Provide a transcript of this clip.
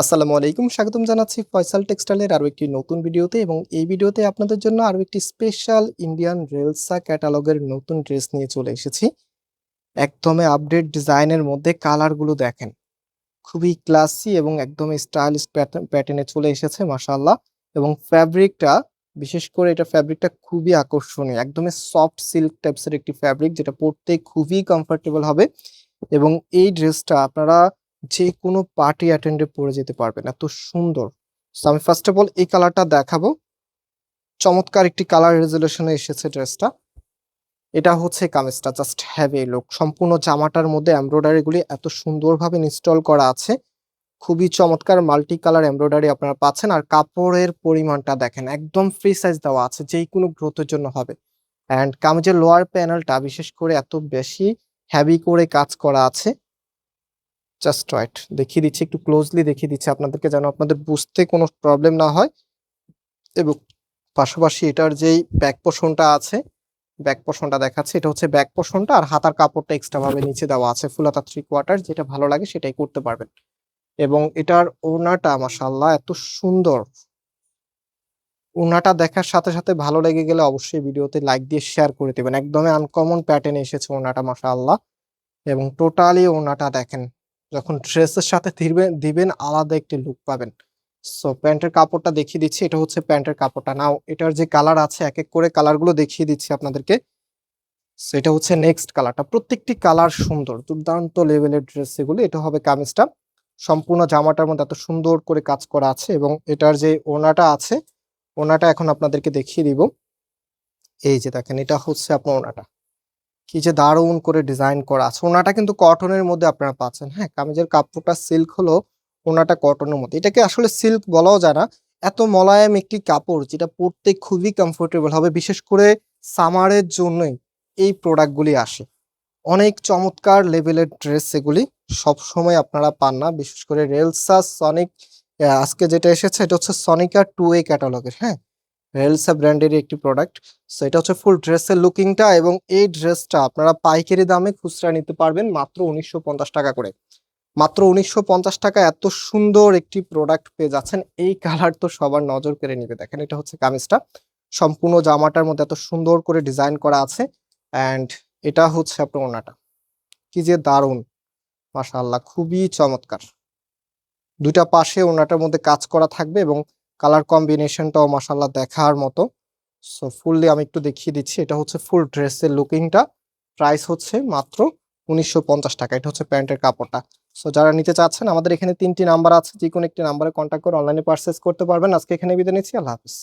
আসসালামু আলাইকুম, স্বাগতম জানাচ্ছি ফয়সাল টেক্সটাইলের আরও একটি নতুন ভিডিওতে এবং এই ভিডিওতে আপনাদের জন্য আরও একটি স্পেশাল ইন্ডিয়ান রেলসা ক্যাটালগের নতুন ড্রেস নিয়ে চলে এসেছি। একদমই আপডেট ডিজাইনের মধ্যে কালারগুলো দেখেন। খুবই ক্লাসি এবং একদম স্টাইলিশ প্যাটার্নে চলে এসেছে, মাশাআল্লাহ। এবং ফ্যাব্রিকটা, বিশেষ করে এটা ফ্যাব্রিকটা খুবই আকর্ষণীয়। একদমই সফট সিল্ক টাইপসের একটি ফ্যাব্রিক যেটা পরতে খুবই কমফোর্টেবল হবে। এবং এই ড্রেসটা আপনারা যে কোনো পার্টি অ্যাটেন্ডে পরে যেতে পারবেন এত সুন্দর। সো আমি ফার্স্ট অফ অল এই কালারটা দেখাবো। চমৎকার একটি কালার রেজুলেশনে এসেছে ড্রেসটা এটা হচ্ছে কামিজটা জাস্ট হ্যাভ এ লুক সম্পূর্ণ জামাটার মধ্যে এমব্রয়ডারি গুলি এত সুন্দরভাবে ইনস্টল করা আছে। খুবই চমৎকার মাল্টি কালার এমব্রয়ডারি আপনারা পাচ্ছেন। আর কাপড়ের পরিমাণটা দেখেন, একদম ফ্রি সাইজ দেওয়া আছে, যেই কোনো গ্রোথের জন্য হবে। অ্যান্ড কামিজের লোয়ার প্যানেলটা বিশেষ করে এত বেশি হ্যাভি করে কাজ করা আছে। জাস্ট রাইট দেখিয়ে দিচ্ছি, একটু ক্লোজলি দেখিয়ে দিচ্ছি আপনাদেরকে যেন আপনাদের বুঝতে কোনো প্রবলেম না হয়। এবং পাশাপাশি এটার যেই ব্যাক পোষণটা আছে ব্যাক পোষণটা দেখাচ্ছে, এটা হচ্ছে ব্যাক পোষণটা আর হাতার কাপড়টা এক্সট্রা ভাবে নিচে দেওয়া আছে ফুলাতা থ্রি কোয়ার্টার যেটা ভালো লাগে সেটাই করতে পারবেন। এবং এটার ওড়নাটা মাসাল্লাহ এত সুন্দর। ওড়নাটা দেখার সাথে সাথে ভালো লেগে গেলে অবশ্যই ভিডিওতে লাইক দিয়ে শেয়ার করে দেবেন। একদমই আনকমন প্যাটার্নে এসেছে ওড়নাটা মাসাল্লাহ এবং টোটালি ওড়নাটা দেখেন। যখন ড্রেসের সাথে দিবেন দিবেন, আলাদা একটি লুক পাবেন। সো প্যান্টের কাপড়টা দেখিয়ে দিচ্ছি, এটা হচ্ছে প্যান্টের কাপড়টা। নাও এটার যে কালার আছে, এক এক করে কালারগুলো দেখিয়ে দিচ্ছি আপনাদেরকে। সো এটা হচ্ছে নেক্সট কালারটা প্রত্যেকটি কালার সুন্দর, দুর্দান্ত লেভেলের ড্রেস এগুলো। এটা হবে কামিজটা। সম্পূর্ণ জামাটার মধ্যে এত সুন্দর করে কাজ করা আছে এবং এটার যে ওনাটা আছে, ওনাটা এখন আপনাদেরকে দেখিয়ে দিব। এই যে দেখেন, এটা হচ্ছে আপনার ওনাটা। কি যে দারুণ করে ডিজাইন করা আছে। ওনাটা কিন্তু কটনের মধ্যে আপনারা পাচ্ছেন। হ্যাঁ কামিজের কাপড়টা সিল্ক হলো, ওনাটা কটনের মধ্যে। এটাকে আসলে সিল্ক বলাও যায় না। এত মোলায়েম একটি কাপড় যেটা পরতে খুবই কমফোর্টেবল হবে, বিশেষ করে সামারের জন্যই এই প্রোডাক্টগুলি আসে। অনেক চমৎকার লেভেলের ড্রেস এগুলি সবসময় আপনারা পান না, বিশেষ করে রেলসা সনিক আজকে যেটা এসেছে, এটা হচ্ছে সনিকা টু এ ক্যাটালগের হ্যাঁ রেলসা ব্র্যান্ডের একটি প্রোডাক্ট সো এটা হচ্ছে ফুল ড্রেসের লুকিংটা এবং এই ড্রেসটা আপনারা পাইকারি দামে খুচরা নিতে পারবেন মাত্র উনিশশো পঞ্চাশ টাকা করে। মাত্র উনিশশো টাকা এত সুন্দর একটি প্রোডাক্ট পেয়ে যাচ্ছেন, এই কালার তো সবার নজর কেড়ে নিবে। দেখেন, এটা হচ্ছে কামিজটা। সম্পূর্ণ জামাটার মধ্যে এত সুন্দর করে ডিজাইন করা আছে অ্যান্ড এটা হচ্ছে আপনার ওনাটা। কি যে দারুণ! মাশাআল্লাহ, খুবই চমৎকার। দুইটা পাশে ওনাটার মধ্যে কাজ করা থাকবে এবং কালার কম্বিনেশনটাও মাসাল্লাহ দেখার মতো। সো ফুললি আমি একটু দেখিয়ে দিচ্ছি, এটা হচ্ছে ফুল ড্রেসের লুকিংটা প্রাইস হচ্ছে মাত্র উনিশশো পঞ্চাশ টাকা, এটা হচ্ছে প্যান্টের কাপড়টা। সো যারা নিতে চাচ্ছেন, আমাদের এখানে তিনটি নাম্বার আছে যে কোনো একটি নাম্বারে কন্ট্যাক্ট করে অনলাইনে পারচেস করতে পারবেন। আজকে এখানে বিদায় নিচ্ছি, আল্লাহ হাফিজ।